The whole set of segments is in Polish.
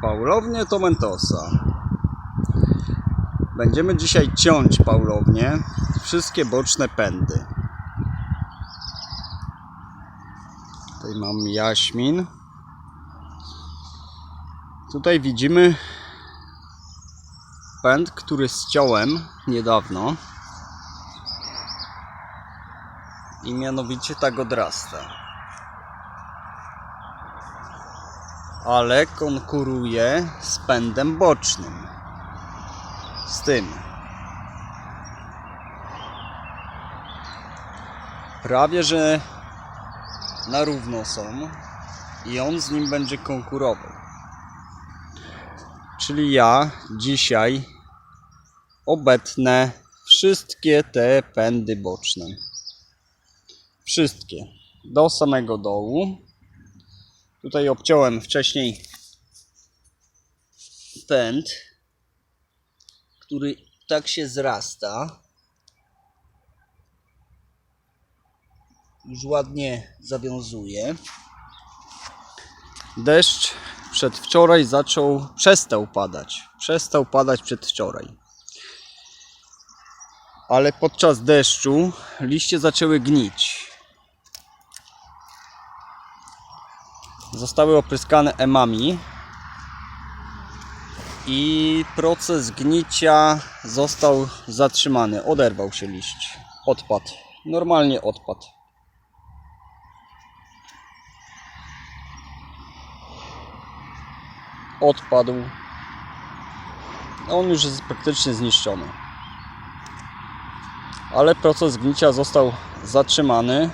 Paulownię to Mentosa. Będziemy dzisiaj ciąć paulownię, wszystkie boczne pędy. Tutaj mam jaśmin. Tutaj widzimy pęd, który ściąłem niedawno. I mianowicie tak odrasta. Ale konkuruje z pędem bocznym. Z tym. Prawie, że na równo są i on z nim będzie konkurował. Czyli ja dzisiaj obetnę wszystkie te pędy boczne. Wszystkie. Do samego dołu. Tutaj obciąłem wcześniej pęd, który tak się zrasta. Już ładnie zawiązuje. Deszcz przedwczoraj zaczął, przestał padać. Przestał padać przedwczoraj. Ale podczas deszczu liście zaczęły gnić. Zostały opryskane emami i proces gnicia został zatrzymany. Oderwał się liść. Odpadł. Normalnie odpadł. Odpadł. On już jest praktycznie zniszczony. Ale proces gnicia został zatrzymany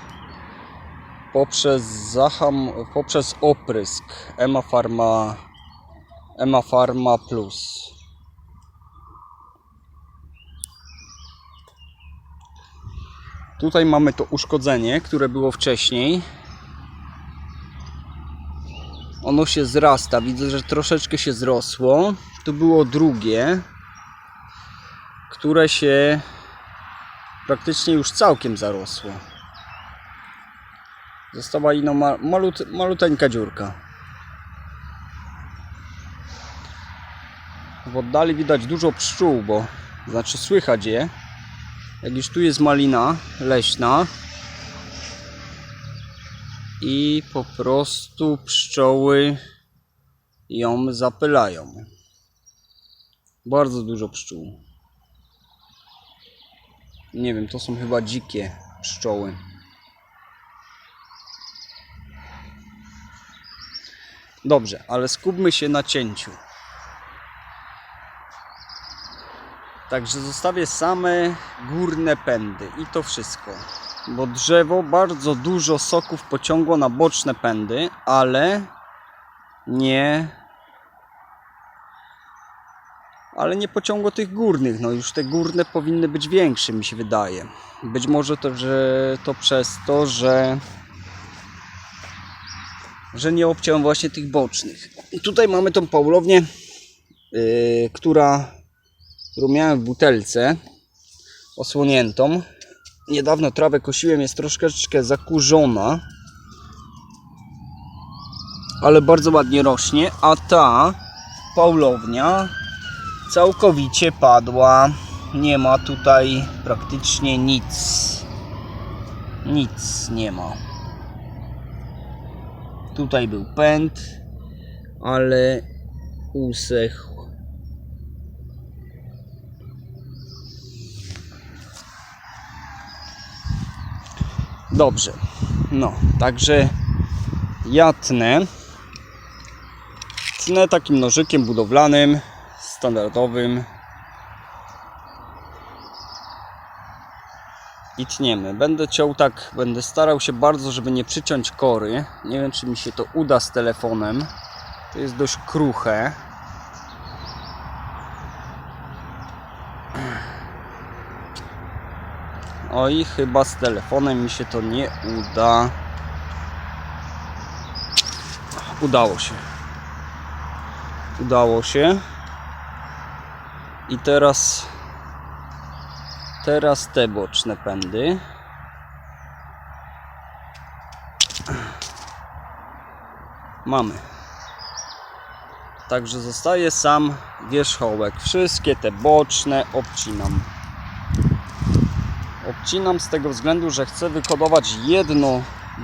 poprzez zaham, poprzez oprysk Ema Pharma Ema Pharma Plus. Tutaj mamy to uszkodzenie, które było wcześniej. Ono się zrasta. Widzę, że troszeczkę się zrosło. Tu było drugie, które się praktycznie już całkiem zarosło. Została ino ma, malut, maluteńka dziurka. W oddali widać dużo pszczół, bo znaczy słychać je. Jak już tu jest malina leśna i po prostu pszczoły ją zapylają. Bardzo dużo pszczół. Nie wiem, to są chyba dzikie pszczoły. Dobrze, ale skupmy się na cięciu. Także zostawię same górne pędy i to wszystko. Bo drzewo bardzo dużo soków pociągło na boczne pędy, ale nie. Ale nie pociągło tych górnych. No już te górne powinny być większe, mi się wydaje. Być może to, że to przez to, że że nie obciąłem właśnie tych bocznych. I tutaj mamy tą paulownię, yy, która, którą miałem w butelce osłoniętą. Niedawno trawę kosiłem, jest troszeczkę zakurzona, ale bardzo ładnie rośnie, a ta paulownia całkowicie padła. Nie ma tutaj praktycznie nic. Nic nie ma. Tutaj był pęd, ale usechł. Dobrze. No, także ja tnę. Tnę takim nożykiem budowlanym, standardowym. I tniemy. Będę ciął tak, będę starał się bardzo, żeby nie przyciąć kory. Nie wiem, czy mi się to uda z telefonem. To jest dość kruche. Oj, chyba z telefonem mi się to nie uda. Udało się. Udało się. I teraz Teraz te boczne pędy. Mamy. Także zostaje sam wierzchołek. Wszystkie te boczne obcinam. Obcinam z tego względu, że chcę wykodować jedno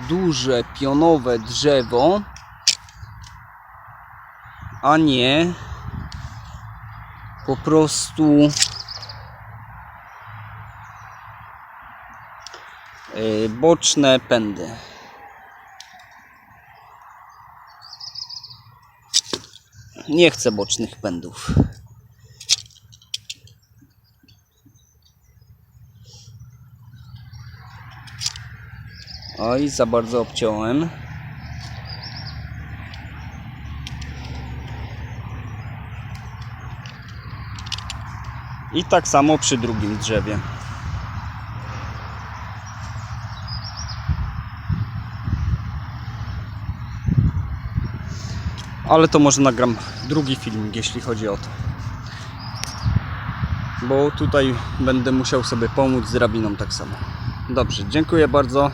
duże pionowe drzewo, a nie po prostu boczne pędy. Nie chcę bocznych pędów. Oj, za bardzo obciąłem. I tak samo przy drugim drzewie. Ale to może nagram drugi filmik, jeśli chodzi o to. Bo tutaj będę musiał sobie pomóc z drabiną tak samo. Dobrze, dziękuję bardzo.